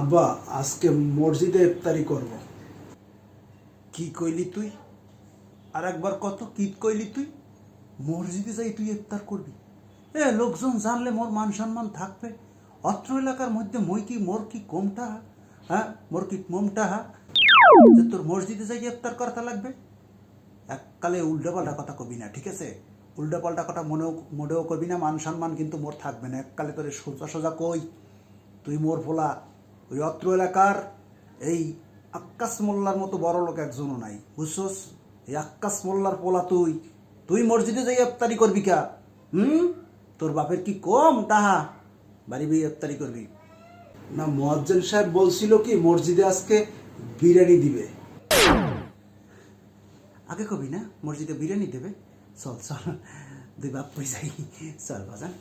আব্বা, আজকে মসজিদে ইফতারি করব। কি কইলি তুই? আর একবার কত কি কইলি তুই? মসজিদে যাই তুই ইফতার করবি। এ, লোকজন জানলে মোর মান সম্মান থাকবে। অত্র এলাকার মধ্যে মই কি, মোর কি কমটা? হ্যাঁ মোর কি মমটা হা যে তোর মসজিদে যাই ইফতার করতে লাগবে? এককালে উল্টাপাল্টা কথা কবি না, ঠিক আছে? উল্টাপাল্টা কথা মনেও, মোটেও কবি না, মান সম্মান কিন্তু মোর থাকবে না। এককালে তোরে সোজা সোজা কই, তুই মোর ফোলা ওই অত্র এলাকার এই আক্কাস মোল্লার মতো বড় লোক একজনও নাই। বুঝছস এই আক্কাস মোল্লার পোলা তুই। তুই মসজিদে যাই ইফতারি করবি কা? হুম? তোর বাপের কি কম তাহা? বাড়ি বিয়ে ইফতারি করবি। না মোয়াজ্জেন সাহেব বলছিল কি মসজিদে আজকে বিরিয়ানি দিবে। আগে কবি না মসজিদে বিরিয়ানি দেবে? চল চল। দুই বাপ পয়সাই। চল বাজান।